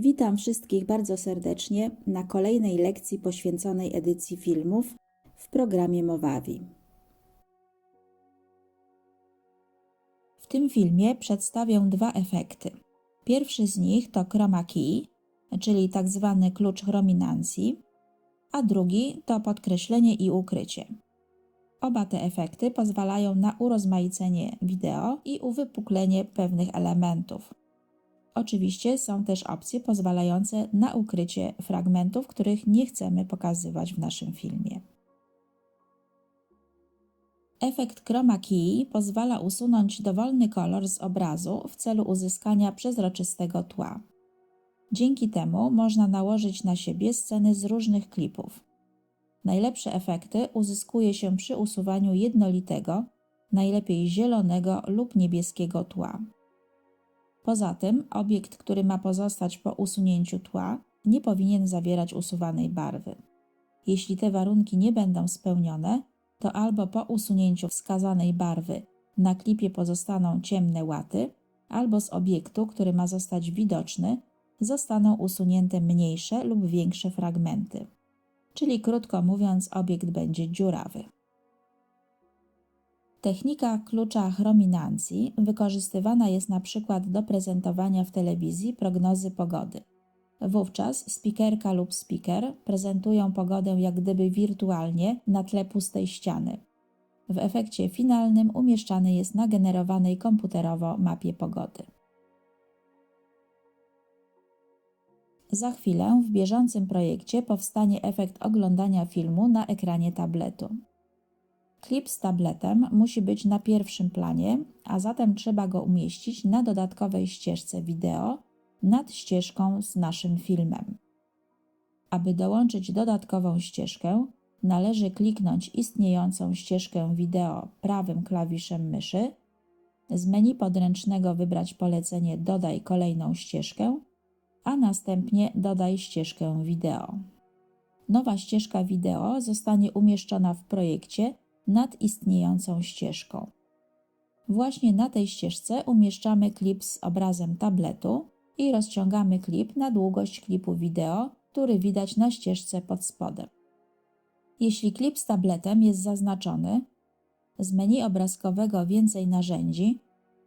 Witam wszystkich bardzo serdecznie na kolejnej lekcji poświęconej edycji filmów w programie Mowavi. W tym filmie przedstawię dwa efekty. Pierwszy z nich to chroma key, czyli tak zwany klucz chrominancji, a drugi to podkreślenie i ukrycie. Oba te efekty pozwalają na urozmaicenie wideo i uwypuklenie pewnych elementów. Oczywiście są też opcje pozwalające na ukrycie fragmentów, których nie chcemy pokazywać w naszym filmie. Efekt chroma key pozwala usunąć dowolny kolor z obrazu w celu uzyskania przezroczystego tła. Dzięki temu można nałożyć na siebie sceny z różnych klipów. Najlepsze efekty uzyskuje się przy usuwaniu jednolitego, najlepiej zielonego lub niebieskiego tła. Poza tym, obiekt, który ma pozostać po usunięciu tła, nie powinien zawierać usuwanej barwy. Jeśli te warunki nie będą spełnione, to albo po usunięciu wskazanej barwy na klipie pozostaną ciemne łaty, albo z obiektu, który ma zostać widoczny, zostaną usunięte mniejsze lub większe fragmenty. Czyli krótko mówiąc, obiekt będzie dziurawy. Technika klucza chrominancji wykorzystywana jest na przykład do prezentowania w telewizji prognozy pogody. Wówczas spikerka lub speaker prezentują pogodę jak gdyby wirtualnie na tle pustej ściany. W efekcie finalnym umieszczany jest na generowanej komputerowo mapie pogody. Za chwilę w bieżącym projekcie powstanie efekt oglądania filmu na ekranie tabletu. Klip z tabletem musi być na pierwszym planie, a zatem trzeba go umieścić na dodatkowej ścieżce wideo nad ścieżką z naszym filmem. Aby dołączyć dodatkową ścieżkę, należy kliknąć istniejącą ścieżkę wideo prawym klawiszem myszy, z menu podręcznego wybrać polecenie Dodaj kolejną ścieżkę, a następnie dodaj ścieżkę wideo. Nowa ścieżka wideo zostanie umieszczona w projekcie nad istniejącą ścieżką. Właśnie na tej ścieżce umieszczamy klip z obrazem tabletu i rozciągamy klip na długość klipu wideo, który widać na ścieżce pod spodem. Jeśli klip z tabletem jest zaznaczony, z menu obrazkowego Więcej narzędzi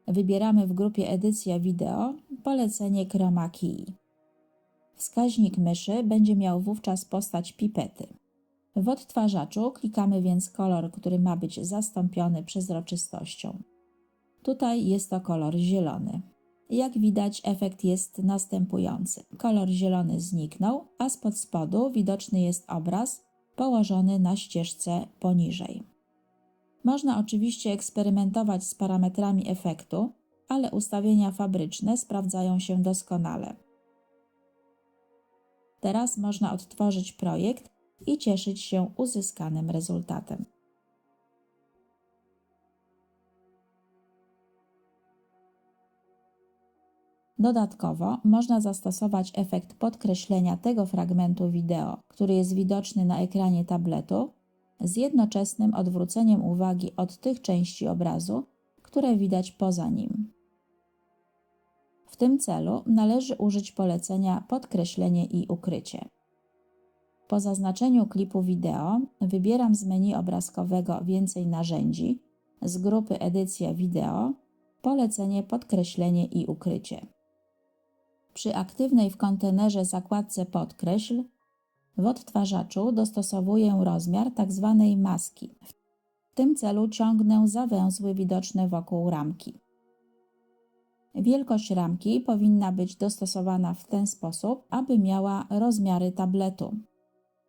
wybieramy w grupie Edycja wideo polecenie Chroma Key. Wskaźnik myszy będzie miał wówczas postać pipety. W odtwarzaczu klikamy więc kolor, który ma być zastąpiony przezroczystością. Tutaj jest to kolor zielony. Jak widać, efekt jest następujący. Kolor zielony zniknął, a spod spodu widoczny jest obraz położony na ścieżce poniżej. Można oczywiście eksperymentować z parametrami efektu, ale ustawienia fabryczne sprawdzają się doskonale. Teraz można odtworzyć projekt i cieszyć się uzyskanym rezultatem. Dodatkowo można zastosować efekt podkreślenia tego fragmentu wideo, który jest widoczny na ekranie tabletu, z jednoczesnym odwróceniem uwagi od tych części obrazu, które widać poza nim. W tym celu należy użyć polecenia podkreślenie i ukrycie. Po zaznaczeniu klipu wideo wybieram z menu obrazkowego Więcej narzędzi z grupy Edycja wideo polecenie podkreślenie i ukrycie. Przy aktywnej w kontenerze zakładce Podkreśl w odtwarzaczu dostosowuję rozmiar tzw. Tak maski. W tym celu ciągnę za węzły widoczne wokół ramki. Wielkość ramki powinna być dostosowana w ten sposób, aby miała rozmiary tabletu.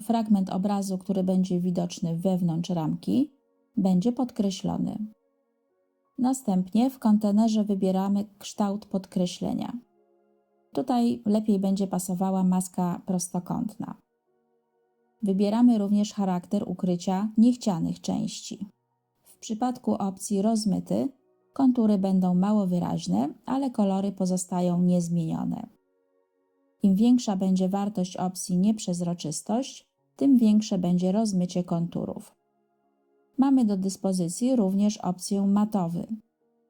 Fragment obrazu, który będzie widoczny wewnątrz ramki, będzie podkreślony. Następnie w kontenerze wybieramy kształt podkreślenia. Tutaj lepiej będzie pasowała maska prostokątna. Wybieramy również charakter ukrycia niechcianych części. W przypadku opcji rozmyty kontury będą mało wyraźne, ale kolory pozostają niezmienione. Im większa będzie wartość opcji nieprzezroczystość, tym większe będzie rozmycie konturów. Mamy do dyspozycji również opcję matowy.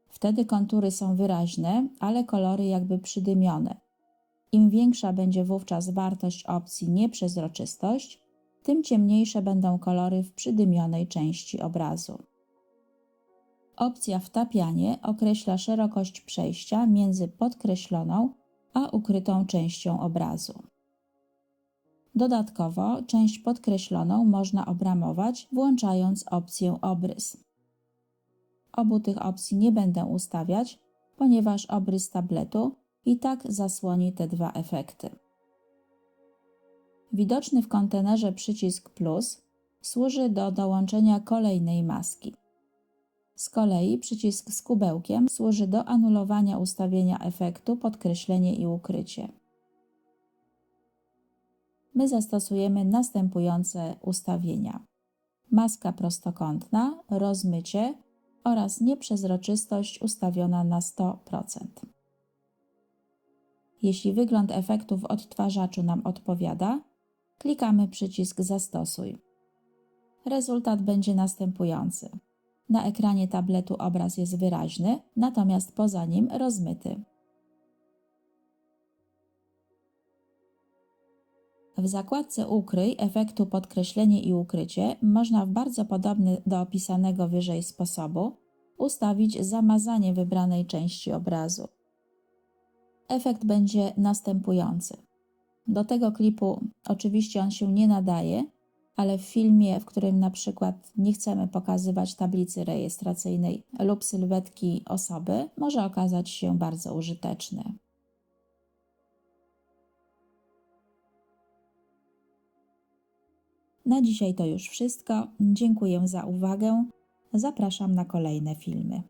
Wtedy kontury są wyraźne, ale kolory jakby przydymione. Im większa będzie wówczas wartość opcji nieprzezroczystość, tym ciemniejsze będą kolory w przydymionej części obrazu. Opcja wtapianie określa szerokość przejścia między podkreśloną a ukrytą częścią obrazu. Dodatkowo część podkreśloną można obramować włączając opcję obrys. Obu tych opcji nie będę ustawiać, ponieważ obrys tabletu i tak zasłoni te dwa efekty. Widoczny w kontenerze przycisk plus służy do dołączenia kolejnej maski. Z kolei przycisk z kubełkiem służy do anulowania ustawienia efektu podkreślenie i ukrycie. My zastosujemy następujące ustawienia: maska prostokątna, rozmycie oraz nieprzezroczystość ustawiona na 100%. Jeśli wygląd efektu w odtwarzaczu nam odpowiada, klikamy przycisk Zastosuj. Rezultat będzie następujący. Na ekranie tabletu obraz jest wyraźny, natomiast poza nim rozmyty. W zakładce Ukryj efektu podkreślenie i ukrycie można w bardzo podobny do opisanego wyżej sposobu ustawić zamazanie wybranej części obrazu. Efekt będzie następujący. Do tego klipu oczywiście on się nie nadaje, ale w filmie, w którym na przykład nie chcemy pokazywać tablicy rejestracyjnej lub sylwetki osoby, może okazać się bardzo użyteczny. Na dzisiaj to już wszystko. Dziękuję za uwagę. Zapraszam na kolejne filmy.